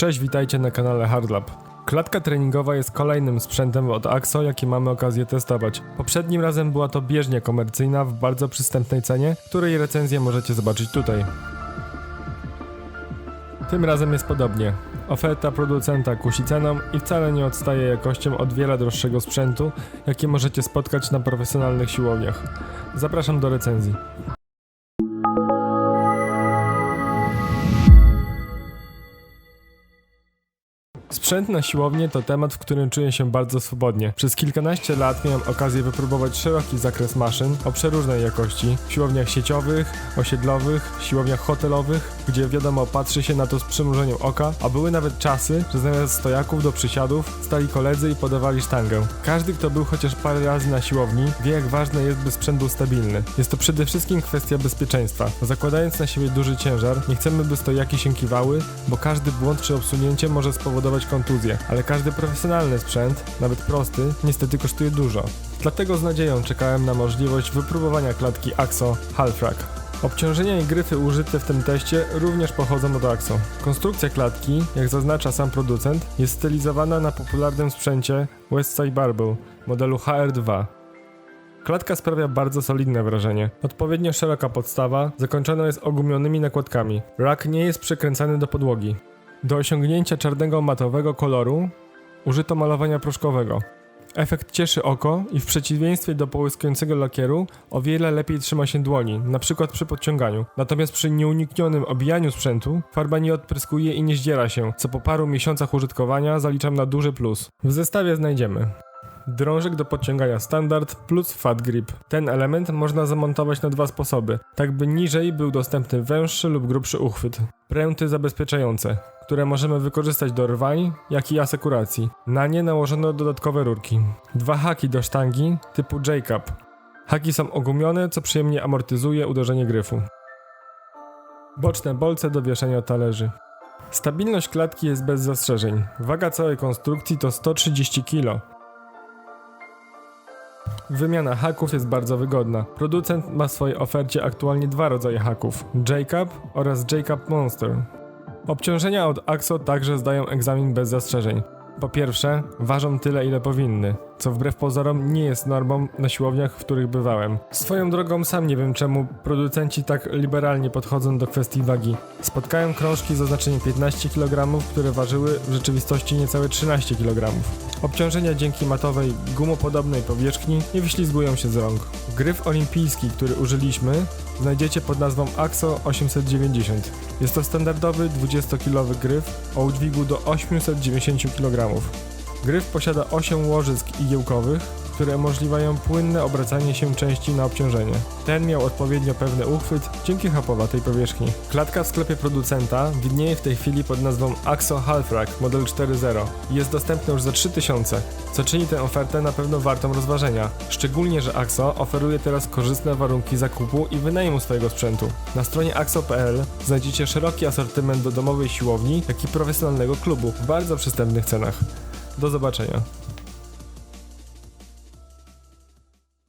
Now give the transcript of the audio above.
Cześć, witajcie na kanale Hardlab. Klatka treningowa jest kolejnym sprzętem od AXO, jaki mamy okazję testować. Poprzednim razem była to bieżnia komercyjna w bardzo przystępnej cenie, której recenzję możecie zobaczyć tutaj. Tym razem jest podobnie. Oferta producenta kusi ceną i wcale nie odstaje jakością od wiele droższego sprzętu, jaki możecie spotkać na profesjonalnych siłowniach. Zapraszam do recenzji. Sprzęt na siłownię to temat, w którym czuję się bardzo swobodnie. Przez kilkanaście lat miałem okazję wypróbować szeroki zakres maszyn o przeróżnej jakości w siłowniach sieciowych, osiedlowych, siłowniach hotelowych, gdzie wiadomo patrzy się na to z przymrużeniem oka, a były nawet czasy, że zamiast stojaków do przysiadów stali koledzy i podawali sztangę. Każdy, kto był chociaż parę razy na siłowni, wie jak ważne jest, by sprzęt był stabilny. Jest to przede wszystkim kwestia bezpieczeństwa. Zakładając na siebie duży ciężar, nie chcemy, by stojaki się kiwały, bo każdy błąd czy obsunięcie może spowodować ale każdy profesjonalny sprzęt, nawet prosty, niestety kosztuje dużo. Dlatego z nadzieją czekałem na możliwość wypróbowania klatki AXO Halfrack. Obciążenia i gryfy użyte w tym teście również pochodzą od AXO. Konstrukcja klatki, jak zaznacza sam producent, jest stylizowana na popularnym sprzęcie Westside Barbell modelu HR2. Klatka sprawia bardzo solidne wrażenie. Odpowiednio szeroka podstawa zakończona jest ogumionymi nakładkami. Rak nie jest przykręcany do podłogi. Do osiągnięcia czarnego matowego koloru użyto malowania proszkowego. Efekt cieszy oko i w przeciwieństwie do połyskującego lakieru o wiele lepiej trzyma się dłoni, np. przy podciąganiu. Natomiast przy nieuniknionym obijaniu sprzętu farba nie odpryskuje i nie zdziera się, co po paru miesiącach użytkowania zaliczam na duży plus. W zestawie znajdziemy Drążek do podciągania standard plus fat grip. Ten element można zamontować na dwa sposoby, tak by niżej był dostępny węższy lub grubszy uchwyt. Pręty zabezpieczające, które możemy wykorzystać do rwań, jak i asekuracji. Na nie nałożono dodatkowe rurki. Dwa haki do sztangi typu J-Cup. Haki są ogumione, co przyjemnie amortyzuje uderzenie gryfu. Boczne bolce do wieszania talerzy. Stabilność klatki jest bez zastrzeżeń. Waga całej konstrukcji to 130 kg. Wymiana haków jest bardzo wygodna. Producent ma w swojej ofercie aktualnie dwa rodzaje haków: J-Cup oraz J-Cup Monster. Obciążenia od AXO także zdają egzamin bez zastrzeżeń. Po pierwsze, ważą tyle ile powinny, co wbrew pozorom nie jest normą na siłowniach, w których bywałem. Swoją drogą sam nie wiem czemu producenci tak liberalnie podchodzą do kwestii wagi. Spotkałem krążki z oznaczeniem 15 kg, które ważyły w rzeczywistości niecałe 13 kg. Obciążenia dzięki matowej, gumopodobnej powierzchni nie wyślizgują się z rąk. Gryf olimpijski, który użyliśmy, znajdziecie pod nazwą AXO 890. Jest to standardowy 20-kilowy gryf o udźwigu do 890 kg. Gryf posiada 8 łożysk igiełkowych, które umożliwiają płynne obracanie się części na obciążenie. Ten miał odpowiednio pewny uchwyt dzięki chapowatej powierzchni. Klatka w sklepie producenta widnieje w tej chwili pod nazwą AXO Halfrack Model 4.0 i jest dostępna już za 3000, co czyni tę ofertę na pewno wartą rozważenia. Szczególnie, że AXO oferuje teraz korzystne warunki zakupu i wynajmu swojego sprzętu. Na stronie axo.pl znajdziecie szeroki asortyment do domowej siłowni, jak i profesjonalnego klubu w bardzo przystępnych cenach. Do zobaczenia.